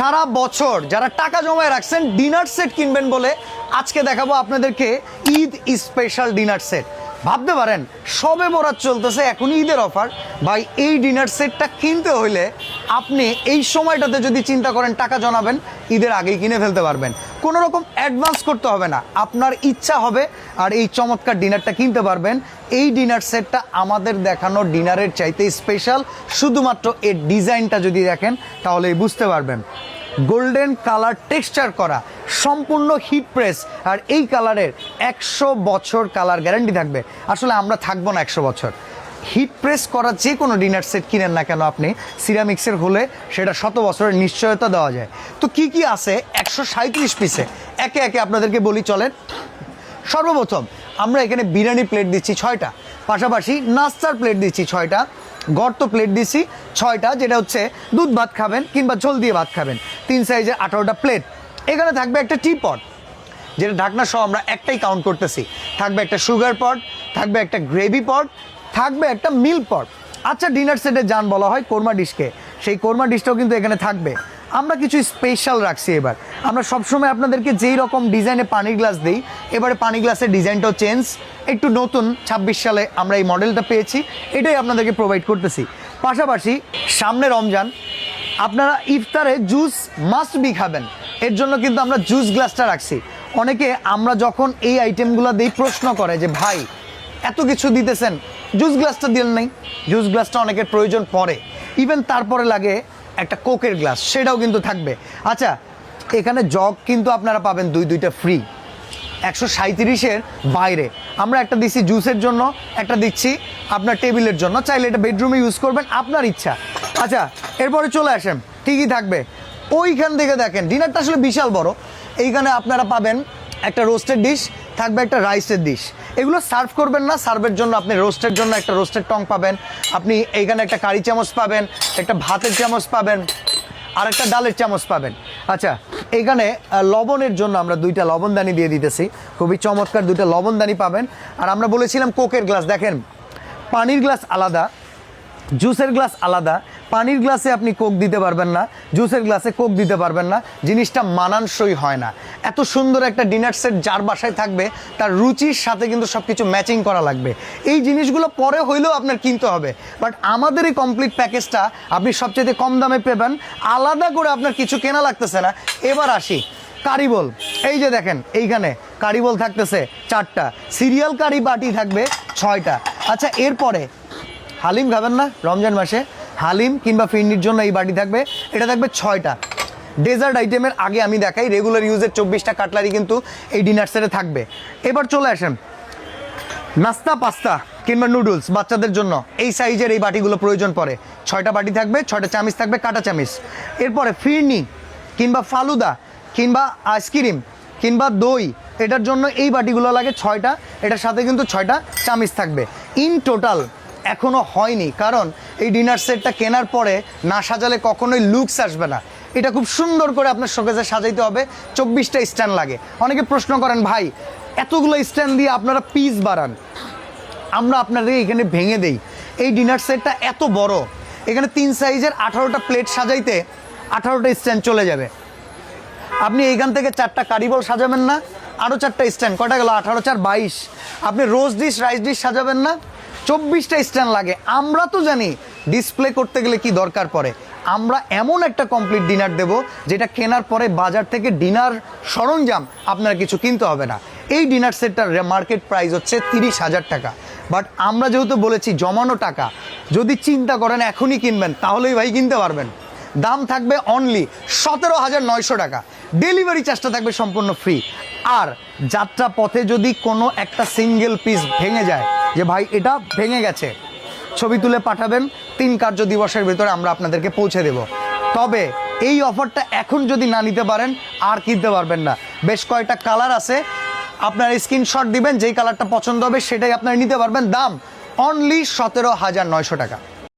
সারা বছর যারা টাকা জমায় রাখছেন ডিনার সেট কিনবেন বলে আজকে দেখাবো আপনাদেরকে ঈদ স্পেশাল ডিনার সেট। ভাবতে পারেন, সবে বরাত চলতেছে, এখন ঈদের অফার। ভাই, এই ডিনার সেটটা কিনতে হইলে আপনি এই সময়টাতে যদি চিন্তা করেন, টাকা জমাবেন, ঈদের আগেই কিনে ফেলতে পারবেন। কোনো রকম অ্যাডভান্স করতে হবে না। আপনার ইচ্ছা হবে, আর এই চমৎকার ডিনারটা কিনতে পারবেন। এই ডিনার সেটটা আমাদের দেখানো ডিনারের চাইতে স্পেশাল শুধুমাত্র এর ডিজাইনটা যদি দেখেন, তাহলেই বুঝতে পারবেন। গোল্ডেন কালার টেক্সচার করা, সম্পূর্ণ হিট প্রেস আর এই কালারের একশো বছর কালার গ্যারান্টি থাকবে। আসলে আমরা থাকব না একশো বছর। হিট প্রেস করা যে কোনো ডিনার সেট কিনেন না কেন আপনি, সিরামিক্সের হলে সেটা শত বছরের নিশ্চয়তা দেওয়া যায়। তো কি কি আছে একশো সাঁত্রিশ পিসে? একে একে আপনাদেরকে বলি, চলেন। সর্বপ্রথম, আমরা এখানে বিরিয়ানি প্লেট দিচ্ছি ছয়টা। পাশাপাশি নাস্তার প্লেট দিচ্ছি ছয়টা। গর্ত প্লেট দিচ্ছি ছয়টা, যেটা হচ্ছে দুধ ভাত খাবেন কিংবা ঝোল দিয়ে ভাত খাবেন। তিন সাইজের আঠারোটা প্লেট। এখানে থাকবে একটা টি পট, যেটা ঢাকনা সহ আমরা একটাই কাউন্ট করতেছি। থাকবে একটা সুগার পট থাকবে একটা গ্রেভি পট থাকবে একটা মিল পট আচ্ছা ডিনার সেটে যান বলা হয় কোরমা ডিশকে। সেই কোরমা ডিশটাও কিন্তু এখানে থাকবে। আমরা কিছু স্পেশাল রাখছি এবার। আমরা সবসময় আপনাদেরকে যেই রকম ডিজাইনে পানির গ্লাস দিই, এবারে পানি গ্লাসের ডিজাইনটাও চেঞ্জ একটু নতুন, ছাব্বিশ সালে আমরা এই মডেলটা পেয়েছি। এটাই আপনাদেরকে প্রোভাইড করতেছি। পাশাপাশি সামনে রমজান। আপনারা ইফতারে জুস মাস্ট বি খাবেন। এর জন্য কিন্তু আমরা জুস গ্লাসটা রাখছি। অনেকে আমরা যখন এই আইটেমগুলো দিই, প্রশ্ন করে যে, ভাই এত কিছু দিতেছেন। জুস গ্লাসটা দিলেন নাই। জুস গ্লাসটা অনেকের প্রয়োজন পড়ে। ইভেন তারপরে লাগে একটা কোকের গ্লাস, সেটাও কিন্তু থাকবে। আচ্ছা এখানে জগ কিন্তু আপনারা পাবেন দুই, দুইটা ফ্রি একশো সাঁত্রিশের বাইরে। আমরা একটা দিচ্ছি জুসের জন্য, একটা দিচ্ছি আপনার টেবিলের জন্য। চাইলে এটা বেডরুমে ইউজ করবেন, আপনার ইচ্ছা। আচ্ছা এরপরে চলে আসেন। ঠিকই থাকবে? ওইখান থেকে দেখেন ডিনারটা আসলে বিশাল বড়। এইখানে আপনারা পাবেন একটা রোস্টেড ডিশ থাকবে একটা রাইসের ডিশ এগুলো সার্ভ করবেন না, সার্ভের জন্য আপনি রোস্টের জন্য একটা রোস্টেড টং পাবেন। আপনি এইখানে একটা কারি চামচ পাবেন, একটা ভাতের চামচ পাবেন আর একটা ডালের চামচ পাবেন। আচ্ছা এখানে লবণের জন্য আমরা দুইটা লবণদানি দিয়ে দিতেছি। খুবই চমৎকার দুইটা লবণদানি পাবেন। আর আমরা বলেছিলাম কোকের গ্লাস, দেখেন, পানির গ্লাস আলাদা, জুসের গ্লাস আলাদা পানির গ্লাসে আপনি কোক দিতে পারবেন না, জুসের গ্লাসে কোক দিতে পারবেন না, জিনিসটা মানানসই হয় না। এত সুন্দর একটা ডিনার সেট যার বাসায় থাকবে, তার রুচির সাথে কিন্তু সব কিছু ম্যাচিং করা লাগবে। এই জিনিসগুলো পরে হইলেও আপনার কিনতে হবে। বাট আমাদের এই কমপ্লিট প্যাকেজটা আপনি সবচেয়ে কম দামে পেবেন। আলাদা করে আপনার কিছু কেনা লাগতেছে না। এবার আসি কারিবল এই যে দেখেন, এইখানে কারিবল থাকতেছে চারটা, সিরিয়াল কারি বাটি থাকবে ছয়টা। আচ্ছা এরপরে হালিম খাবেন না রমজান মাসে? হালিম কিংবা ফিরনির জন্য এই বাটি থাকবে। এটা থাকবে ছয়টা। ডেজার্ট আইটেমের আগে আমি দেখাই রেগুলার ইউজের চব্বিশটা কাটলারি কিন্তু এই ডিনার সেটে থাকবে। এবার চলে আসেন, নাস্তা, পাস্তা কিংবা নুডলস বাচ্চাদের জন্য। এই সাইজের এই বাটিগুলো প্রয়োজন পড়ে। ছয়টা বাটি থাকবে, ছয়টা চামিচ থাকবে, কাটা চামিচ। এরপরে ফিরনি কিংবা ফালুদা কিংবা আইসক্রিম কিংবা দই, এটার জন্য এই বাটিগুলো লাগে ছয়টা। এটার সাথে কিন্তু ছয়টা চামিচ থাকবে। ইন টোটাল এখনও হয়নি। কারণ এই ডিনার সেটটা কেনার পরে না সাজালে কখনোই লুকস আসবে না। এটা খুব সুন্দর করে আপনার শোকেজে সাজাইতে হবে। চব্বিশটা স্ট্যান্ড লাগে। অনেকে প্রশ্ন করেন, ভাই, এতগুলো স্ট্যান্ড দিয়ে আপনারা পিস বাড়ান? আমরা আপনাদের এখানে ভেঙে দেই। এই ডিনার সেটটা এত বড়। এখানে তিন সাইজের আঠারোটা প্লেট সাজাইতে আঠারোটা স্ট্যান্ড চলে যাবে। আপনি এইখান থেকে চারটা কারিবল সাজাবেন না আরও চারটা স্ট্যান্ড কটা গেল? আঠারো, চার, বাইশ। আপনি রোজ ডিশ রাইস ডিশ সাজাবেন না চব্বিশটা স্ট্যান্ড লাগে। আমরা তো জানি ডিসপ্লে করতে গেলে কি দরকার পড়ে। আমরা এমন একটা কমপ্লিট ডিনার দেব, যেটা কেনার পরে বাজার থেকে ডিনার সরঞ্জাম আপনার কিছু কিনতে হবে না। এই ডিনার সেটটার মার্কেট প্রাইস হচ্ছে তিরিশ হাজার টাকা। বাট আমরা যেহেতু বলেছি জমানো টাকা, যদি চিন্তা করেন এখনই কিনবেন, তাহলেই ভাই কিনতে পারবেন। দাম থাকবে অনলি সতেরো হাজার নয়শো টাকা। ডেলিভারি চার্জটা থাকবে সম্পূর্ণ ফ্রি আর যাত্রা পথে যদি কোনো একটা সিঙ্গেল পিস ভেঙে যায় যে ভাই, এটা ভেঙে গেছে। ছবি তুলে পাঠাবেন, তিন কার্য দিবসের ভিতরে আমরা আপনাদেরকে পৌঁছে দেব। তবে এই অফারটা এখন যদি না নিতে পারেন, আর কিনতে পারবেন না। বেশ কয়েকটা কালার আছে। আপনার স্ক্রিনশট দিবেন, যেই কালারটা পছন্দ হবে, সেটাই আপনারা নিতে পারবেন। দাম অনলি সতেরো হাজার নয়শো টাকা।